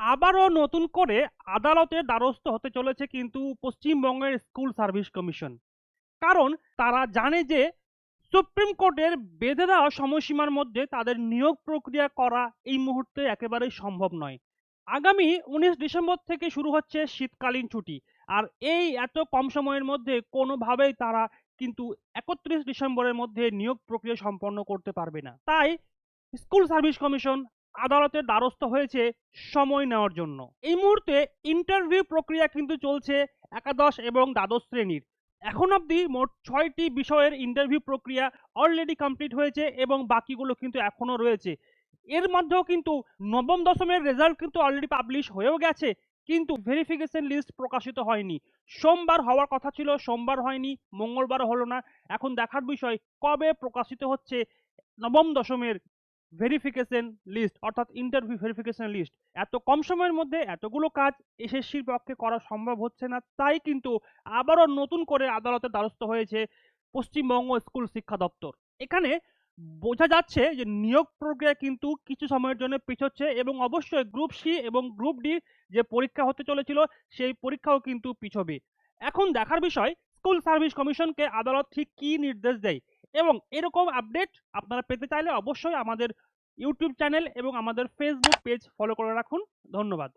আবারও নতুন করে আদালতের দ্বারস্থ হতে চলেছে কিন্তু পশ্চিমবঙ্গের স্কুল সার্ভিস কমিশন। কারণ তারা জানে যে সুপ্রিম কোর্টের বেঁধে দেওয়া সময়সীমার মধ্যে তাদের নিয়োগ প্রক্রিয়া করা এই মুহূর্তে একেবারেই সম্ভব নয়। আগামী উনিশ ডিসেম্বর থেকে শুরু হচ্ছে শীতকালীন ছুটি আর এই এত কম সময়ের মধ্যে কোনোভাবেই তারা কিন্তু একত্রিশ ডিসেম্বরের মধ্যে নিয়োগ প্রক্রিয়া সম্পন্ন করতে পারবে না। তাই স্কুল সার্ভিস কমিশন আদালতের দ্বারস্থ হয়েছে সময় নেওয়ার জন্য। এই মুহূর্তে ইন্টারভিউ প্রক্রিয়া কিন্তু চলছে একাদশ এবং দ্বাদশ শ্রেণির। এখন অবধি মোট ছয়টি বিষয়ের ইন্টারভিউ প্রক্রিয়া অলরেডি কমপ্লিট হয়েছে এবং বাকিগুলো কিন্তু এখনও রয়েছে। এর মধ্যেও কিন্তু নবম দশমের রেজাল্ট কিন্তু অলরেডি পাবলিশ হয়েও গেছে, কিন্তু ভেরিফিকেশন লিস্ট প্রকাশিত হয়নি। সোমবার হওয়ার কথা ছিল, সোমবার হয়নি, মঙ্গলবার হলো না। এখন দেখার বিষয় কবে প্রকাশিত হচ্ছে নবম দশমের ভেরিফিকেশন লিস্ট অর্থাৎ ইন্টারভিউ ভেরিফিকেশন লিস্ট এত কম সময়ের মধ্যে এতগুলো কাজ এসএসসির পক্ষে করা সম্ভব হচ্ছে না, তাই কিন্তু আবারও নতুন করে আদালতে দ্বারস্থ হয়েছে পশ্চিমবঙ্গ স্কুল শিক্ষা দপ্তর। এখানে বোঝা যাচ্ছে যে নিয়োগ প্রক্রিয়া কিন্তু কিছু সময়ের জন্য পিছোচ্ছে এবং অবশ্যই গ্রুপ সি এবং গ্রুপ ডি যে পরীক্ষা হতে চলেছিল, সেই পরীক্ষাও কিন্তু পিছবে। এখন দেখার বিষয়, স্কুল সার্ভিস কমিশনকে আদালত ঠিক কী নির্দেশ দেয়? এবং এরকম আপডেট আপনারা পেতে চাইলে অবশ্যই আমাদের ইউটিউব চ্যানেল এবং আমাদের ফেসবুক পেজ ফলো করে রাখুন। ধন্যবাদ।